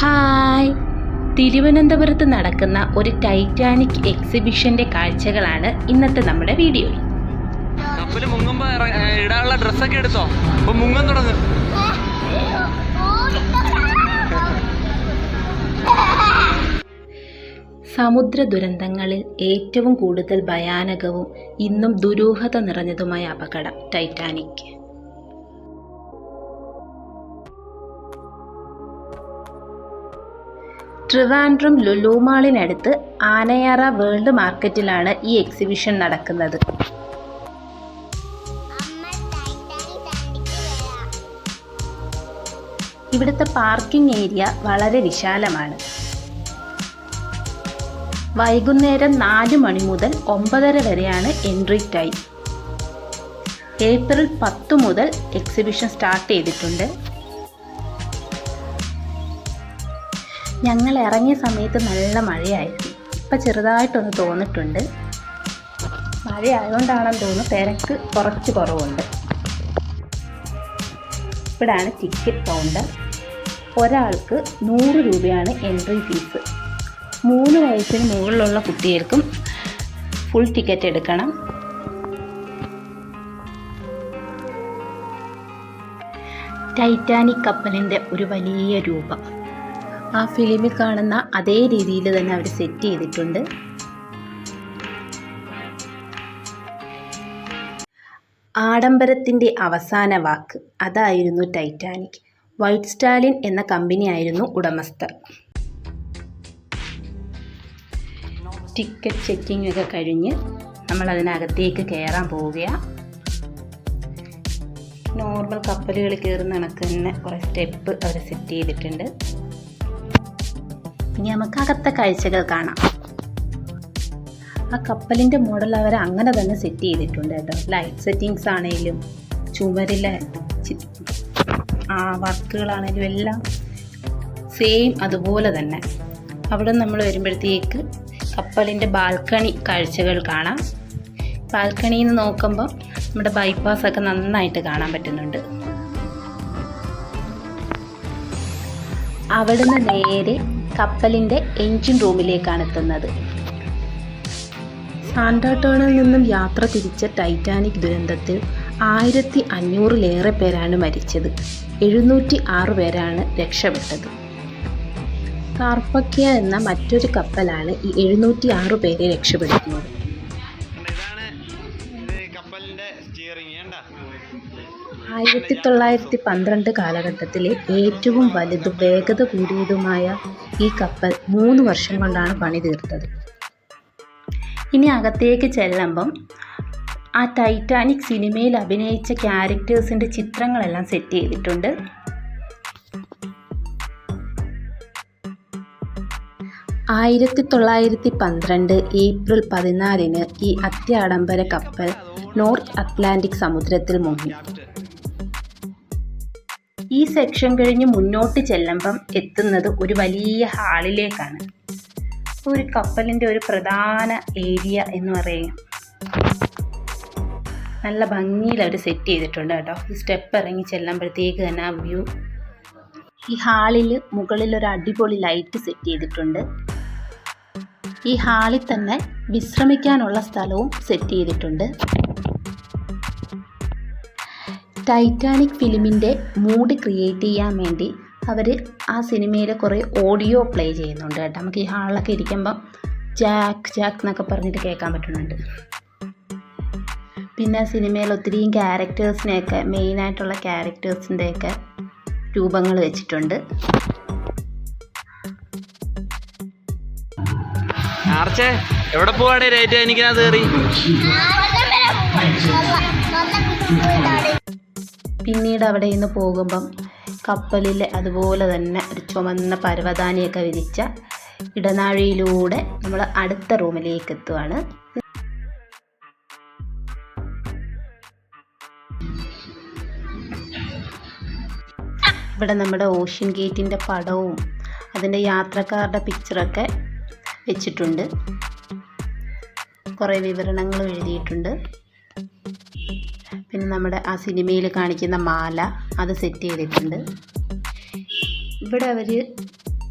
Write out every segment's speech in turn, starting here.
Hi. തിരുവനന്തപുരത്ത് നടക്കുന്ന ഒരു ടൈറ്റാനിക് എക്സിബിഷന്റെ കാഴ്ചകളാണ് ഇന്നത്തെ നമ്മുടെ വീഡിയോ മുങ്ങുമ്പോ ഇടാനുള്ള ഡ്രസ്സൊക്കെ എടുത്തോ? അപ്പൊ മുങ്ങാൻ തുടങ്ങും. സമുദ്ര ദുരന്തങ്ങളിൽ ഏറ്റവും കൂടുതൽ ഭയാനകവും ഇന്നും ദുരൂഹത നിറഞ്ഞതുമായ അപകടം ടൈറ്റാനിക്. ട്രിവാൻഡ്രം ലുലുമാളിനടുത്ത് ആനയാറ വേൾഡ് മാർക്കറ്റിലാണ് ഈ എക്സിബിഷൻ നടക്കുന്നത്. ഇവിടുത്തെ പാർക്കിംഗ് ഏരിയ വളരെ വിശാലമാണ്. വൈകുന്നേരം നാല് മണി മുതൽ ഒമ്പതര വരെയാണ് എൻട്രി ടൈം. ഏപ്രിൽ പത്ത് മുതൽ എക്സിബിഷൻ സ്റ്റാർട്ട് ചെയ്തിട്ടുണ്ട്. ഞങ്ങൾ ഇറങ്ങിയ സമയത്ത് നല്ല മഴയായിരുന്നു. ഇപ്പം ചെറുതായിട്ടൊന്ന് തോന്നിട്ടുണ്ട്. മഴയായതുകൊണ്ടാണെന്ന് തോന്നുന്നു തിരക്ക് കുറച്ച് കുറവുണ്ട്. ഇവിടാണ് ടിക്കറ്റ് കൗണ്ടർ ഒരാൾക്ക് നൂറ് രൂപയാണ് എൻട്രി ഫീസ് മൂന്ന് വയസ്സിന് മുകളിലുള്ള കുട്ടികൾക്കും ഫുൾ ടിക്കറ്റ് എടുക്കണം. ടൈറ്റാനിക് കപ്പലിന്റെ ഒരു വലിയ രൂപം. ആ ഫിലിമിൽ കാണുന്ന അതേ രീതിയിൽ തന്നെ അവർ സെറ്റ് ചെയ്തിട്ടുണ്ട്. ആഡംബരത്തിന്റെ അവസാന വാക്ക് അതായിരുന്നു ടൈറ്റാനിക് വൈറ്റ് സ്റ്റാലിൻ എന്ന കമ്പനിയായിരുന്നു ഉടമസ്ഥർ. ടിക്കറ്റ് ചെക്കിംഗ് ഒക്കെ കഴിഞ്ഞ് നമ്മൾ അതിനകത്തേക്ക് കയറാൻ പോവുകയാണ് നോർമൽ കപ്പലുകൾ കയറുന്ന കണക്ക് തന്നെ കുറേ സ്റ്റെപ്പ് അവർ സെറ്റ് ചെയ്തിട്ടുണ്ട്. ഇനി നമുക്ക് അകത്തെ കാഴ്ചകൾ കാണാം. ആ കപ്പലിന്റെ മോഡൽ അവർ അങ്ങനെ തന്നെ സെറ്റ് ചെയ്തിട്ടുണ്ട് കേട്ടോ. ലൈറ്റ് സെറ്റിങ്സ് ആണെങ്കിലും ചുമരിലെ ആ വർക്കുകളാണെങ്കിലും എല്ലാം സെയിം അതുപോലെ തന്നെ. അവിടെ നമ്മൾ വരുമ്പോഴത്തേക്ക് കപ്പലിന്റെ ബാൽക്കണി കാഴ്ചകൾ കാണാം. ബാൽക്കണിയിൽ നിന്ന് നോക്കുമ്പോൾ നമ്മുടെ ബൈപ്പാസ് ഒക്കെ നന്നായിട്ട് കാണാൻ പറ്റുന്നുണ്ട്. അവിടുന്ന് നേരെ കപ്പലിന്റെ എൻജിൻ റൂമിലേക്കാണ് എത്തുന്നത്. സാന്റാട്ടോണിൽ നിന്നും യാത്ര തിരിച്ച ടൈറ്റാനിക് ദുരന്തത്തിൽ ആയിരത്തി അഞ്ഞൂറിലേറെ പേരാണ് മരിച്ചത്. എഴുന്നൂറ്റി ആറ് പേരാണ് രക്ഷപ്പെട്ടത്. കാർപ്പക്യ എന്ന മറ്റൊരു കപ്പലാണ് ഈ എഴുന്നൂറ്റി ആറ് പേരെ രക്ഷപ്പെടുത്തുന്നത് ആയിരത്തി തൊള്ളായിരത്തി പന്ത്രണ്ട് കാലഘട്ടത്തിലെ ഏറ്റവും വലുതും വേഗത കൂടിയതുമായ ഈ കപ്പൽ മൂന്ന് വർഷം കൊണ്ടാണ് പണി തീർത്തത്. ഇനി അകത്തേക്ക് ചെല്ലുമ്പം ആ ടൈറ്റാനിക് സിനിമയിൽ അഭിനയിച്ച ക്യാരക്ടേഴ്സിന്റെ ചിത്രങ്ങളെല്ലാം സെറ്റ് ചെയ്തിട്ടുണ്ട്. ആയിരത്തി തൊള്ളായിരത്തി പന്ത്രണ്ട് ഏപ്രിൽ പതിനാലിന് ഈ അത്യാഡംബര കപ്പൽ നോർത്ത് അറ്റ്ലാന്റിക് സമുദ്രത്തിൽ മുങ്ങി. ഈ സെക്ഷൻ കഴിഞ്ഞ് മുന്നോട്ട് ചെല്ലുമ്പം എത്തുന്നത് ഒരു വലിയ ഹാളിലേക്കാണ് ഒരു കപ്പലിന്റെ ഒരു പ്രധാന ഏരിയ എന്ന് പറയുക. നല്ല ഭംഗിയിൽ അവർ സെറ്റ് ചെയ്തിട്ടുണ്ട് കേട്ടോ. സ്റ്റെപ്പ് ഇറങ്ങി ചെല്ലുമ്പോഴത്തേക്ക് തന്നെ ആ വ്യൂ ഈ ഹാളിൽ മുകളിൽ ഒരു അടിപൊളി ലൈറ്റ് സെറ്റ് ചെയ്തിട്ടുണ്ട്. ഈ ഹാളിൽ തന്നെ വിശ്രമിക്കാനുള്ള സ്ഥലവും സെറ്റ് ചെയ്തിട്ടുണ്ട്. ടൈറ്റാനിക് ഫിലിമിന്റെ മൂഡ് ക്രിയേറ്റ് ചെയ്യാൻ വേണ്ടി അവർ ആ സിനിമയിലെ കുറേ ഓഡിയോ പ്ലേ ചെയ്യുന്നുണ്ട് കേട്ടോ. നമുക്ക് ഈ ഹാളിലൊക്കെ ഇരിക്കുമ്പം ജാക്ക് ജാക്ക് എന്നൊക്കെ പറഞ്ഞിട്ട് കേൾക്കാൻ പറ്റുന്നുണ്ട്. പിന്നെ സിനിമയിൽ ഒത്തിരിയും ക്യാരക്ടേഴ്സിനെയൊക്കെ മെയിനായിട്ടുള്ള ക്യാരക്ടേഴ്സിന്റെയൊക്കെ രൂപങ്ങൾ വെച്ചിട്ടുണ്ട്. ആർച്ചേ എവിടെ പോവാടേ റേറ്റ് എനിക്കത് കയറി പിന്നീട് അവിടെ നിന്ന് പോകുമ്പം കപ്പലിൽ അതുപോലെ തന്നെ ഒരു ചുമന്ന പരവതാനിയൊക്കെ വിരിച്ച ഇടനാഴിയിലൂടെ നമ്മൾ അടുത്ത റൂമിലേക്ക് എത്തുവാണ്. ഇവിടെ നമ്മുടെ ഓഷ്യൻ ഗേറ്റിന്റെ പടവും അതിന്റെ യാത്രക്കാരുടെ പിക്ചറൊക്കെ വെച്ചിട്ടുണ്ട്. കുറേ വിവരണങ്ങൾ എഴുതിയിട്ടുണ്ട്. പിന്നെ നമ്മുടെ ആ സിനിമയിൽ കാണിക്കുന്ന മാല അത് സെറ്റ് ചെയ്തിട്ടുണ്ട്. ഇവിടെ അവർ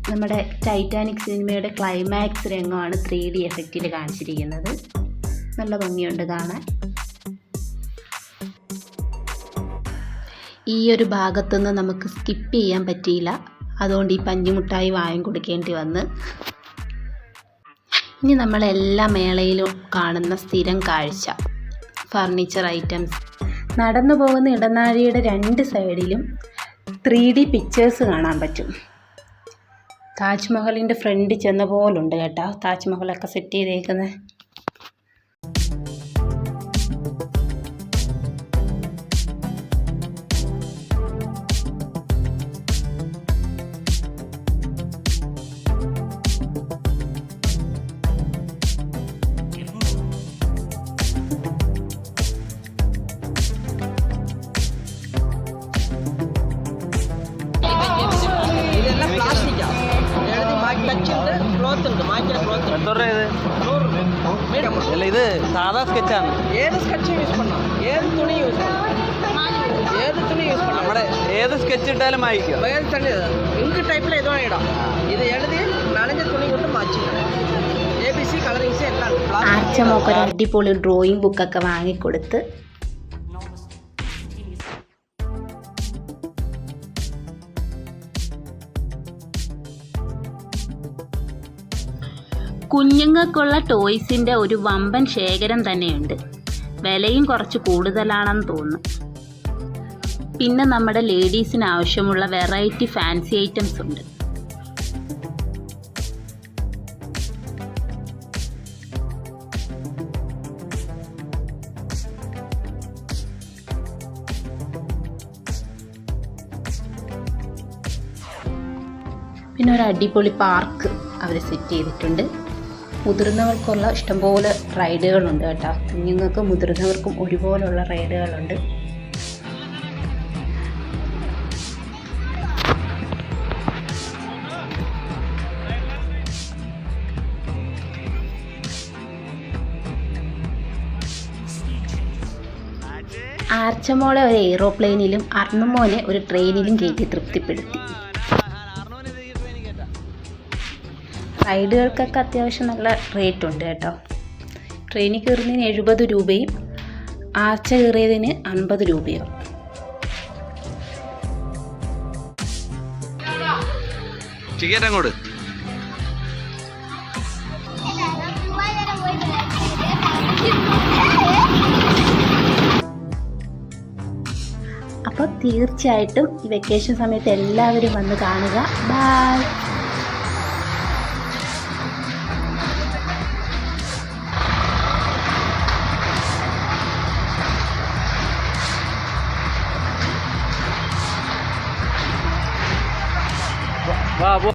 നമ്മുടെ ടൈറ്റാനിക് സിനിമയുടെ ക്ലൈമാക്സ് രംഗമാണ് ത്രീ ഡി എഫക്റ്റിൽ കാണിച്ചിരിക്കുന്നത്. നല്ല ഭംഗിയുണ്ട് കാണാൻ. ഈ ഒരു ഭാഗത്തുനിന്ന് നമുക്ക് സ്കിപ്പ് ചെയ്യാൻ പറ്റിയില്ല. അതുകൊണ്ട് ഈ പഞ്ഞിമുട്ടായി വായം കൊടുക്കേണ്ടി വന്ന്. ഇനി നമ്മളെല്ലാ മേളയിലും കാണുന്ന സ്ഥിരം കാഴ്ച. ഫർണിച്ചർ ഐറ്റംസ് നടന്നു പോകുന്ന ഇടനാഴിയുടെ രണ്ട് സൈഡിലും ത്രീ ഡി പിക്ചേഴ്സ് കാണാൻ പറ്റും. താജ്മഹലിന്റെ ഫ്രണ്ട് ചെന്ന പോലുണ്ട് കേട്ടോ. താജ്മഹലൊക്കെ സെറ്റ് ചെയ്തേക്കുന്നത് ഗ്രോത്ത് ഉണ്ട് ഭയങ്കര ഗ്രോത്ത് ഉണ്ട് എത്ര ഇത്? നൂറ് അല്ല സ്കെച്ചാണ്. ഏത് സ്കെച്ച് യൂസ് പണ്ണാം. ഏത് തുണി യൂസ് ഏത് തുണി യൂസ് പണ്ണാം. നമ്മുടെ ഏത് സ്കെച്ച് ഇട്ടാലും വായിക്കും ഏത് തുണി ഇങ്ക് ടൈപ്പിൽ ഇത് വേണം ഇത് എഴുതി നനഞ്ഞ തുണി കൊണ്ട് മാറ്റിക്കണം ആർച്ച മോക്കൊരു അടിപൊളി ഡ്രോയിങ് ബുക്കൊക്കെ വാങ്ങിക്കൊടുത്ത് കുഞ്ഞുങ്ങൾക്കുള്ള ടോയ്സിന്റെ ഒരു വമ്പൻ ശേഖരം തന്നെയുണ്ട്. വിലയും കുറച്ച് കൂടുതലാണെന്ന് തോന്നുന്നു. പിന്നെ നമ്മുടെ ലേഡീസിന് ആവശ്യമുള്ള വെറൈറ്റി ഫാൻസി ഐറ്റംസ് ഉണ്ട്. പിന്നെ ഒരു അടിപൊളി പാർക്ക് അവർ സെറ്റ് ചെയ്തിട്ടുണ്ട്. മുതിർന്നവർക്കുള്ള ഇഷ്ടംപോലെ റൈഡുകളുണ്ട് കേട്ടോ. കുഞ്ഞുങ്ങൾക്കും മുതിർന്നവർക്കും ഒരുപോലുള്ള റൈഡുകളുണ്ട്. ആർച്ചമോളെ ഒരു എയ്റോപ്ലെയിനിലും അർണമോനെ ഒരു ട്രെയിനിലും കയറ്റി തൃപ്തിപ്പെടുത്തി. റൈഡുകൾക്കൊക്കെ അത്യാവശ്യം നല്ല റേറ്റ് ഉണ്ട് കേട്ടോ. ട്രെയിനിൽ കയറുന്നതിന് എഴുപത് രൂപയും ആർച്ച കയറിയതിന് അൻപത് രൂപയും. ടിക്കറ്റ് അങ്ങോട്ട് അപ്പോൾ തീർച്ചയായിട്ടും ഈ വെക്കേഷൻ സമയത്ത് എല്ലാവരും വന്ന് കാണുക. ബൈ